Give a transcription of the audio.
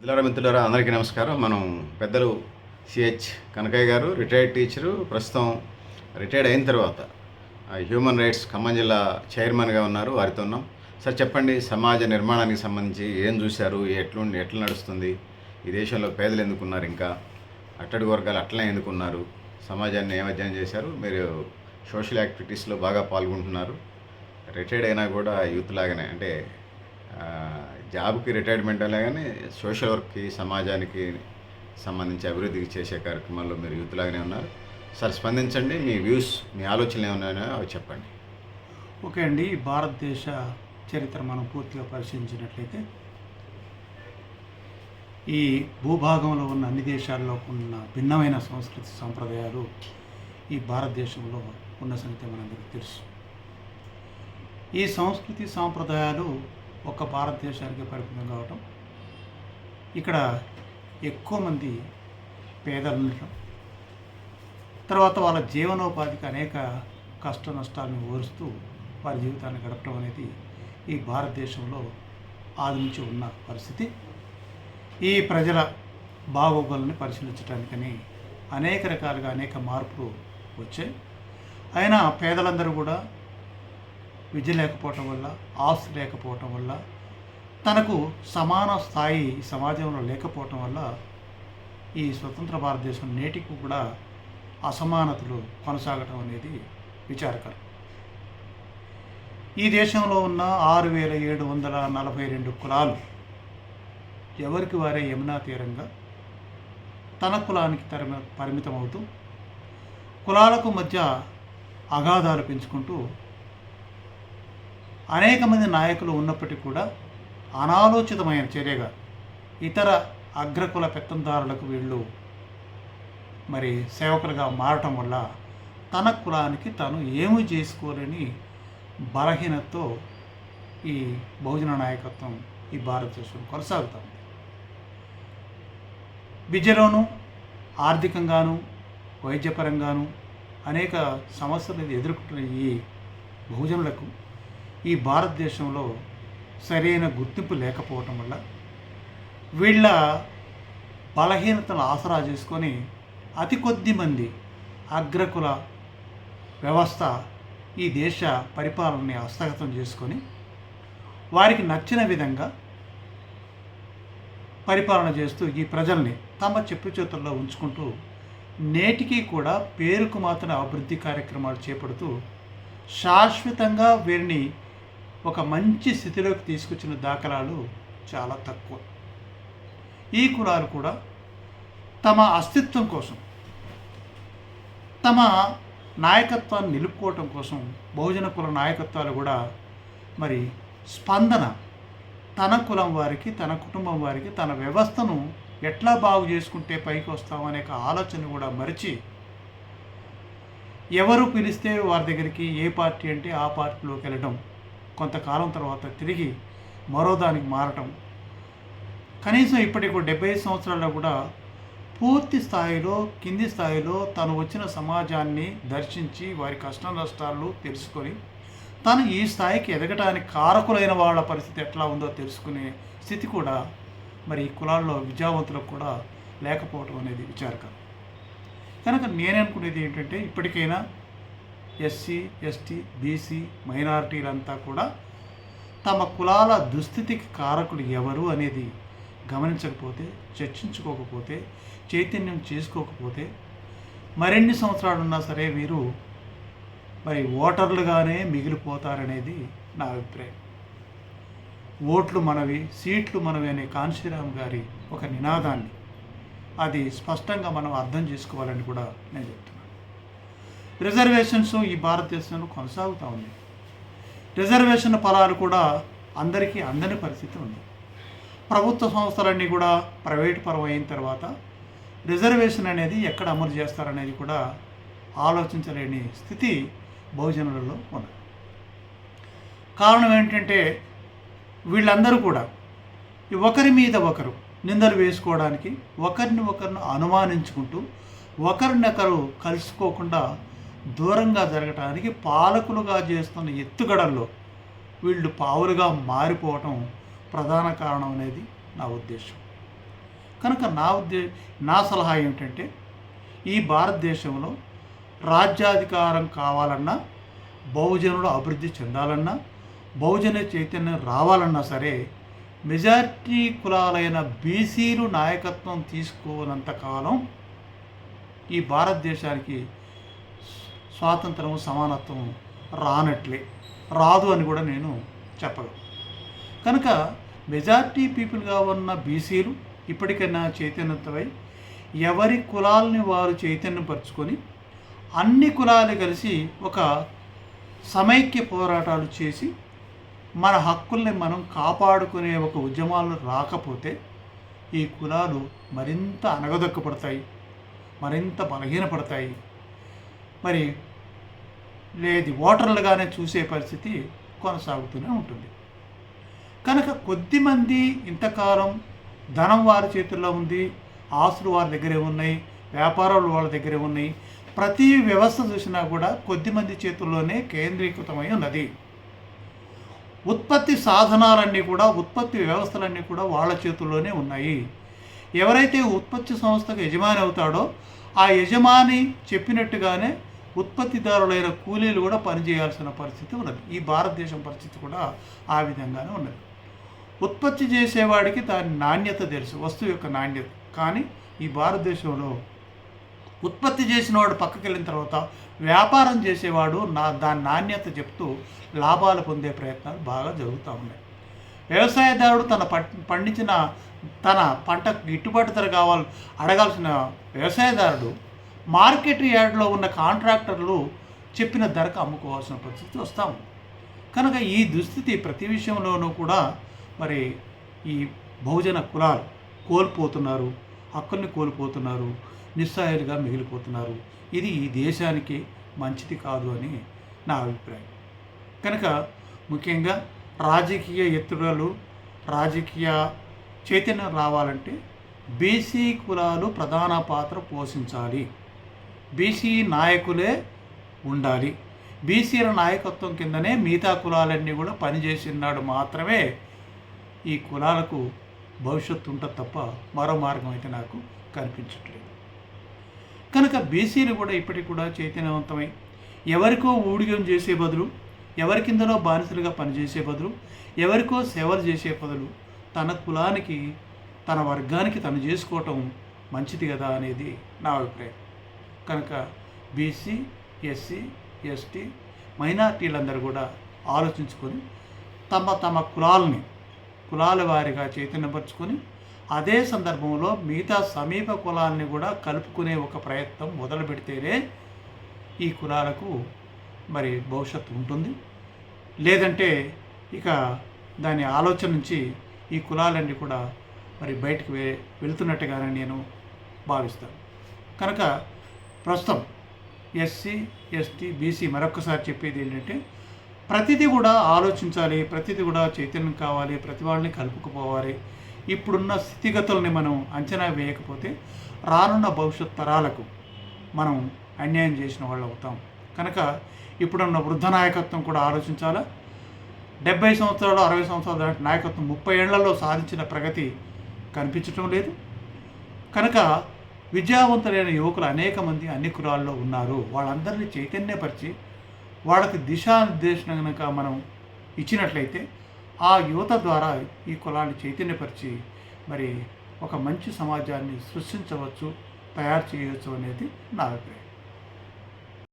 మిత్రులారా మిత్రులారా అందరికీ నమస్కారం. మనం పెద్దలు సిహెచ్ కనకయ్య గారు రిటైర్డ్ టీచరు. ప్రస్తుతం రిటైర్డ్ అయిన తర్వాత హ్యూమన్ రైట్స్ ఖమ్మం జిల్లా చైర్మన్గా ఉన్నారు. వారితో ఉన్నాం. సార్ చెప్పండి సమాజ నిర్మాణానికి సంబంధించి ఏం చూశారు? ఎట్లుండి ఎట్లా నడుస్తుంది? ఈ దేశంలో పేదలు ఎందుకున్నారు ఇంకా? అట్టడి వర్గాలు అట్లనే ఎందుకున్నారు? సమాజాన్ని ఏం అధ్యయనం చేశారు? మీరు సోషల్ యాక్టివిటీస్లో బాగా పాల్గొంటున్నారు. రిటైర్డ్ అయినా కూడా యూత్ లాగానే అంటే జాబ్కి రిటైర్మెంట్ అలాగానే సోషల్ వర్క్కి సమాజానికి సంబంధించి అభివృద్ధికి చేసే కార్యక్రమాల్లో మీరు యూత్ లాగానే ఉన్నారు. సార్ స్పందించండి. మీ వ్యూస్ మీ ఆలోచనలు ఏమన్నాయో అవి చెప్పండి. ఓకే అండి. భారతదేశ చరిత్ర మనం పూర్తిగా పరిశీలించినట్లయితే ఈ భూభాగంలో ఉన్న అన్ని దేశాల్లో ఉన్న భిన్నమైన సంస్కృతి సాంప్రదాయాలు ఈ భారతదేశంలో ఉన్న సంగతి మనందరికీ తెలుసు. ఈ సంస్కృతి సాంప్రదాయాలు ఒక భారతదేశానికి పరిమితం కావటం. ఇక్కడ ఎక్కువ మంది పేదలు ఉండటం. తర్వాత వాళ్ళ జీవనోపాధికి అనేక కష్ట నష్టాలను ఓరుస్తూ వారి జీవితాన్ని గడపడం అనేది ఈ భారతదేశంలో ఆది ఉన్న పరిస్థితి. ఈ ప్రజల బాగోగులను పరిశీలించడానికని అనేక రకాలుగా అనేక మార్పులు వచ్చాయి. అయినా పేదలందరూ కూడా విద్య లేకపోవటం వల్ల ఆస్తి లేకపోవటం వల్ల తనకు సమాన స్థాయి సమాజంలో లేకపోవటం వల్ల ఈ స్వతంత్ర భారతదేశం నేటికి కూడా అసమానతలు కొనసాగటం అనేది విచారకరం. ఈ దేశంలో ఉన్న ఆరు వేల ఏడు వందల నలభై రెండు కులాలు ఎవరికి వారే యమునా తీరంగా తన కులానికి పరిమితం అవుతూ కులాలకు మధ్య అగాధాలు పెంచుకుంటూ అనేక మంది నాయకులు ఉన్నప్పటికీ కూడా అనాలోచితమైన చర్యగా ఇతర అగ్రకుల పెత్తందారులకు వీళ్ళు మరి సేవకులుగా మారటం వల్ల తన కులానికి తను ఏమీ చేసుకోలేని బలహీనతతో ఈ బహుజన నాయకత్వం ఈ భారతదేశం కొనసాగుతుంది. విద్యలోనూ ఆర్థికంగాను వైద్యపరంగాను అనేక సమస్యలు ఎదుర్కొంటున్న ఈ బహుజనులకు ఈ భారతదేశంలో సరైన గుర్తింపు లేకపోవటం వల్ల వీళ్ళ బలహీనతను ఆసరా చేసుకొని అతి కొద్ది మంది అగ్రకుల వ్యవస్థ ఈ దేశ పరిపాలనని హస్తగతం చేసుకొని వారికి నచ్చిన విధంగా పరిపాలన చేస్తూ ఈ ప్రజల్ని తమ చెప్పు చేతుల్లో ఉంచుకుంటూ నేటికి కూడా పేరుకు మాత్రం అభివృద్ధి కార్యక్రమాలు చేపడుతూ శాశ్వతంగా వీరిని ఒక మంచి స్థితిలోకి తీసుకొచ్చిన దాఖలాలు చాలా తక్కువ. ఈ కులాలు కూడా తమ అస్తిత్వం కోసం తమ నాయకత్వాన్ని నిలుపుకోవటం కోసం బహుజన కుల నాయకత్వాలు కూడా మరి స్పందన తన కులం వారికి తన కుటుంబం వారికి తన వ్యవస్థను ఎట్లా బాగు చేసుకుంటే పైకి వస్తామనే ఒక ఆలోచన కూడా మరిచి ఎవరు పిలిస్తే వారి దగ్గరికి ఏ పార్టీ అంటే ఆ పార్టీలోకి వెళ్ళడం కొంతకాలం తర్వాత తిరిగి మరో దానికి మారటం. కనీసం ఇప్పటికి డెబ్బై సంవత్సరాల్లో కూడా పూర్తి స్థాయిలో కింది స్థాయిలో తను వచ్చిన సమాజాన్ని దర్శించి వారి కష్ట నష్టాలు తెలుసుకొని తను ఈ స్థాయికి ఎదగటానికి కారకులైన వాళ్ళ పరిస్థితి ఎట్లా ఉందో తెలుసుకునే స్థితి కూడా మరి ఈ కులాల్లో విద్యావంతులకు కూడా లేకపోవడం అనేది విచారకరం. కనుక నేననుకునేది ఏంటంటే ఇప్పటికైనా ఎస్సీ ఎస్టీ బీసీ మైనారిటీలంతా కూడా తమ కులాల దుస్థితికి కారకులు ఎవరు అనేది గమనించకపోతే చర్చించుకోకపోతే చైతన్యం చేసుకోకపోతే మరిన్ని సంవత్సరాలు ఉన్నా సరే వీరు మరి ఓటర్లుగానే మిగిలిపోతారనేది నా అభిప్రాయం. ఓట్లు మనవి సీట్లు మనవి అనే కాంశీరామ్ గారి ఒక నినాదాన్ని. అది స్పష్టంగా మనం అర్థం చేసుకోవాలని కూడా నేను చెప్తాను రిజర్వేషన్స్ ఈ భారతదేశంలో కొనసాగుతూ ఉంది రిజర్వేషన్ ఫలాలు కూడా అందరికీ అందని పరిస్థితి ఉంది. ప్రభుత్వ సంస్థలన్నీ కూడా ప్రైవేట్ పరం అయిన తర్వాత రిజర్వేషన్ అనేది ఎక్కడ అమలు చేస్తారనేది కూడా ఆలోచించలేని స్థితి బహుజనులలో ఉంది కారణం ఏంటంటే వీళ్ళందరూ కూడా ఒకరి మీద ఒకరు నిందలు వేసుకోవడానికి ఒకరిని ఒకరిని అనుమానించుకుంటూ ఒకరినొకరు కలుసుకోకుండా దూరంగా జరగటానికి పాలకులుగా చేస్తున్న ఎత్తుగడల్లో వీళ్ళు పావులుగా మారిపోవటం ప్రధాన కారణం అనేది నా ఉద్దేశం. కనుక నా ఉద్దే నా సలహా ఏమిటంటే ఈ భారతదేశంలో రాజ్యాధికారం కావాలన్నా బహుజనులు అభివృద్ధి చెందాలన్నా బహుజన చైతన్యం రావాలన్నా సరే మెజారిటీ కులాలైన బీసీలు నాయకత్వం తీసుకోనంతకాలం ఈ భారతదేశానికి స్వాతంత్రం సమానత్వం రానట్లే. రాదు అని కూడా నేను చెప్పగలను. కనుక మెజార్టీ పీపుల్గా ఉన్న బీసీలు ఇప్పటికైనా చైతన్యతమై ఎవరి కులాలని వారు చైతన్యపరుచుకొని అన్ని కులాలు కలిసి ఒక సమైక్య పోరాటాలు చేసి మన హక్కుల్ని మనం కాపాడుకునే ఒక ఉద్యమాలు రాకపోతే ఈ కులాలు మరింత అనగదొక్కపడతాయి మరింత బలహీనపడతాయి. మరి లేదు. ఓటర్లుగానే చూసే పరిస్థితి కొనసాగుతూనే ఉంటుంది. కనుక కొద్దిమంది ఇంతకాలం ధనం వారి చేతుల్లో ఉంది ఆస్తులు వారి దగ్గరే ఉన్నాయి వ్యాపారాలు వాళ్ళ దగ్గరే ఉన్నాయి. ప్రతి వ్యవస్థ చూసినా కూడా కొద్దిమంది చేతుల్లోనే కేంద్రీకృతమై ఉన్నది. ఉత్పత్తి సాధనాలన్నీ కూడా ఉత్పత్తి వ్యవస్థలన్నీ కూడా వాళ్ళ చేతుల్లోనే ఉన్నాయి. ఎవరైతే ఉత్పత్తి సంస్థకు యజమాని అవుతాడో ఆ యజమాని చెప్పినట్టుగానే ఉత్పత్తిదారులైన కూలీలు కూడా పనిచేయాల్సిన పరిస్థితి ఉన్నది. ఈ భారతదేశం పరిస్థితి కూడా ఆ విధంగానే ఉన్నది. ఉత్పత్తి చేసేవాడికి దాని నాణ్యత తెలుసు వస్తువు యొక్క నాణ్యత. కానీ ఈ భారతదేశంలో ఉత్పత్తి చేసిన వాడు పక్కకి వెళ్ళిన తర్వాత వ్యాపారం చేసేవాడు నా దాని నాణ్యత చెప్తూ లాభాలు పొందే ప్రయత్నాలు బాగా జరుగుతూ ఉన్నాయి. వ్యవసాయదారుడు తన పండించిన తన పంటకు గిట్టుబాటు ధర కావాలి అడగాల్సిన వ్యవసాయదారుడు మార్కెట్ యార్డ్లో ఉన్న కాంట్రాక్టర్లు చెప్పిన ధరకు అమ్ముకోవాల్సిన పరిస్థితి వస్తాం కనుక ఈ దుస్థితి ప్రతి విషయంలోనూ కూడా మరి ఈ బహుజన కులాలు కోల్పోతున్నారు హక్కుల్ని కోల్పోతున్నారు నిస్సహాయులుగా మిగిలిపోతున్నారు. ఇది ఈ దేశానికి మంచిది కాదు అని నా అభిప్రాయం. కనుక ముఖ్యంగా రాజకీయ ఎత్తుడలు రాజకీయ చైతన్యం రావాలంటే బీసీ కులాలు ప్రధాన పాత్ర పోషించాలి. బీసీ నాయకులే ఉండాలి. బీసీల నాయకత్వం కిందనే మిగతా కులాలన్నీ కూడా పనిచేసినాడు మాత్రమే ఈ కులాలకు భవిష్యత్తు ఉంటుంది తప్ప మరో మార్గం అయితే నాకు కనిపించట్లేదు. కనుక బీసీలు కూడా ఇప్పటికి కూడా చైతన్యవంతమై ఎవరికో ఊడిగం చేసే బదులు ఎవరి కిందనో బానిసలుగా పనిచేసే బదులు ఎవరికో సేవలు చేసే బదులు తన కులానికి తన వర్గానికి తను చేసుకోవటం మంచిది కదా అనేది నా అభిప్రాయం. కనుక బీసీ ఎస్సీ ఎస్టీ మైనార్టీలందరూ కూడా ఆలోచించుకొని తమ తమ కులాలని కులాల వారిగా చైతన్యపరుచుకొని అదే సందర్భంలో మిగతా సమీప కులాన్ని కూడా కలుపుకునే ఒక ప్రయత్నం మొదలు పెడితేనే ఈ కులాలకు మరి భవిష్యత్తు ఉంటుంది. లేదంటే ఇక దాని ఆలోచన నుంచి ఈ కులాలన్నీ కూడా మరి బయటకు వె వెళుతున్నట్టుగానే నేను భావిస్తాను. కనుక ప్రస్తుతం ఎస్సీ ఎస్టీ బీసీ మరొకసారి చెప్పేది ఏంటంటే ప్రతిదీ కూడా ఆలోచించాలి ప్రతిదీ కూడా చైతన్యం కావాలి ప్రతి వాళ్ళని కలుపుకుపోవాలి. ఇప్పుడున్న స్థితిగతుల్ని మనం అంచనా వేయకపోతే రానున్న భవిష్యత్ తరాలకు మనం అన్యాయం చేసిన వాళ్ళు అవుతాం. కనుక ఇప్పుడున్న వృద్ధ నాయకత్వం కూడా ఆలోచించాలా? డెబ్బై సంవత్సరాలు అరవై సంవత్సరాలు దాటి నాయకత్వం ముప్పై ఏళ్ళలో సాధించిన ప్రగతి కనిపించటం లేదు. కనుక విద్యావంతులైన యువకులు అనేక మంది అన్ని కులాల్లో ఉన్నారు. వాళ్ళందరినీ చైతన్యపరిచి వాళ్ళకి దిశానిర్దేశం కనుక మనం ఇచ్చినట్లయితే ఆ యువత ద్వారా ఈ కులాన్ని చైతన్యపరిచి మరి ఒక మంచి సమాజాన్ని సృష్టించవచ్చు తయారు చేయవచ్చు అనేది నా అభిప్రాయం.